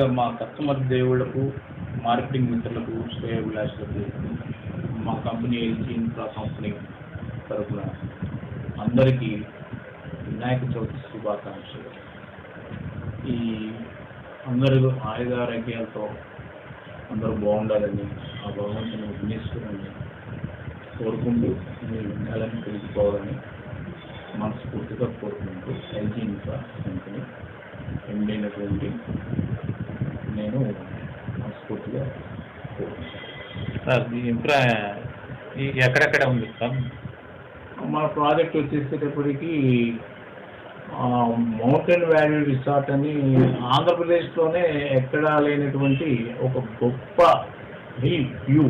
ముందుగా మా కస్టమర్ దేవుళ్ళకు మార్కెటింగ్ మిత్రులకు శ్రేయభిలాషులకు మా కంపెనీ ఎల్జీ ఇన్ఫ్రా కంపెనీ తరఫున అందరికీ వినాయక చవితి శుభాకాంక్షలు. ఈ అందరూ ఆయుధారోగ్యాలతో అందరూ బాగుండాలని ఆ భగవంతుని విఘ్నేశ్వరుని కోరుకుంటూ మీరు వినాలని తెలుసుకోవాలని మనస్ఫూర్తిగా కోరుకుంటూ ఎల్జీ ఇన్ఫ్రా కంపెనీ ఎండైనటువంటి నేను మనస్ఫూర్తిగా సార్ ఈ- ఎక్కడెక్కడ ఉంది సార్? మన ప్రాజెక్ట్ వచ్చేసేటప్పటికి మౌంటైన్ వ్యాలీ రిసార్ట్ అని ఆంధ్రప్రదేశ్లోనే ఎక్కడా లేనటువంటి ఒక గొప్ప హిల్ వ్యూ.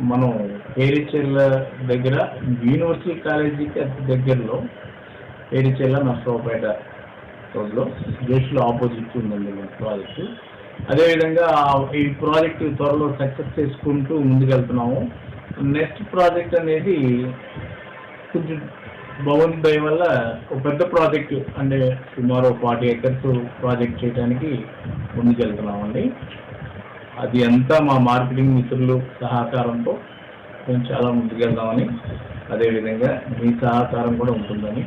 మనం పేరిచెల్ల దగ్గర యూనివర్సిటీ కాలేజీకి దగ్గరలో పేరిచెల్ల నర్సరావుపేట రోడ్లో జోష్లో ఆపోజిట్ ఉందండి మన ప్రాజెక్టు. అదేవిధంగా ఈ ప్రాజెక్ట్ త్వరలో సక్సెస్ చేసుకుంటూ ముందుకెళ్తున్నాము. నెక్స్ట్ ప్రాజెక్ట్ అనేది కొంచెం భవన్ దయ వల్ల ఒక పెద్ద ప్రాజెక్ట్ అంటే సుమారు ఫార్టీ ఎకర్స్ ప్రాజెక్ట్ చేయడానికి ముందుకెళ్తున్నామండి. అది అంతా మా మార్కెటింగ్ మిత్రులు సహకారంతో మేము చాలా ముందుకెళ్దామని అదేవిధంగా మీ సహకారం కూడా ఉంటుందని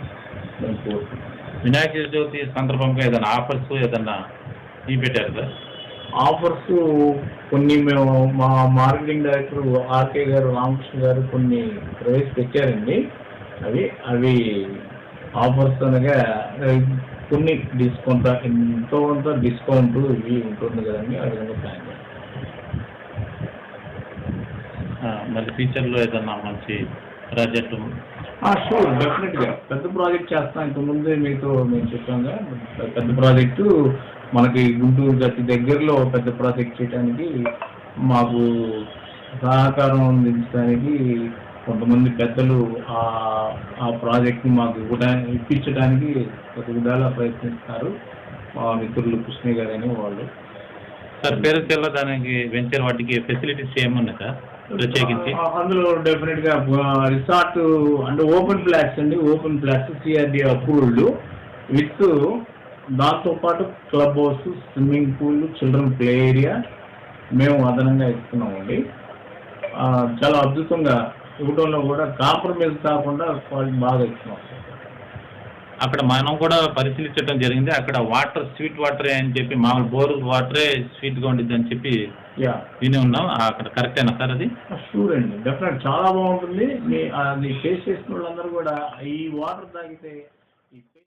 మేము కోరుకుంటున్నాం వినాయక చవితి సందర్భంగా ఏదైనా ఆఫర్స్ ఏదన్నా ఈ పెట్టారు సార్? ఆఫర్స్ కొన్ని మేము మా మార్కెటింగ్ డైరెక్టర్ ఆర్కే గారు రామకృష్ణ గారు కొన్ని ప్రవేశపెట్టారండి అవి అవి ఆఫర్స్ అనగా కొన్ని డిస్కౌంట్ ఎంతో కొంత డిస్కౌంట్ ఇవి ఉంటుంది కదండి ఆ విధంగా ప్లాన్ మళ్ళీ ఫ్యూచర్లో ఏదన్నా మంచి ప్రాజెక్టు షూర్ డెఫినెట్గా పెద్ద ప్రాజెక్ట్ చేస్తాం. ఇంతకుముందే మీతో మేము చెప్పాంగా పెద్ద ప్రాజెక్టు మనకి గుంటూరు గట్టి దగ్గరలో పెద్ద ప్రాజెక్ట్ చేయడానికి మాకు సహకారం అందించడానికి కొంతమంది పెద్దలు ఆ ఆ ప్రాజెక్ట్ని మాకు ఇవ్వడానికి ఇప్పించడానికి ప్రతి విధాలా ప్రయత్నిస్తారు. మా మిత్రులు కృష్ణ గారు అని వాళ్ళు. సార్ పేరు తెల్ల దానికి వెంచర్ వాటికి ఫెసిలిటీస్ ఏమున్నాయి సార్? ప్రత్యేకించి. అందులో డెఫినెట్గా రిసార్ట్ అంటే ఓపెన్ ఫ్లాట్స్ అండి. Open flats CRD approved with దాంతో పాటు club house swimming pool children play area మేము అదనంగా ఇస్తున్నామండి. చాలా అద్భుతంగా ఇవ్వడంలో కూడా కాంప్రమైజ్ కాకుండా క్వాలిటీ బాగా ఇస్తున్నాం. అక్కడ మనం కూడా పరిశీలించడం జరిగింది. అక్కడ వాటర్ స్వీట్ వాటరే అని చెప్పి మామూలు బోర్ వాటరే స్వీట్గా ఉండిద్ది అని చెప్పి యా విని ఉన్నాం. అక్కడ కరెక్టేనా సార్ అది? షూర్ అండి. డెఫినెట్ చాలా బాగుంటుంది. మీ అది టేస్ట్ చేసిన వాళ్ళందరూ కూడా ఈ వాటర్ తాగితే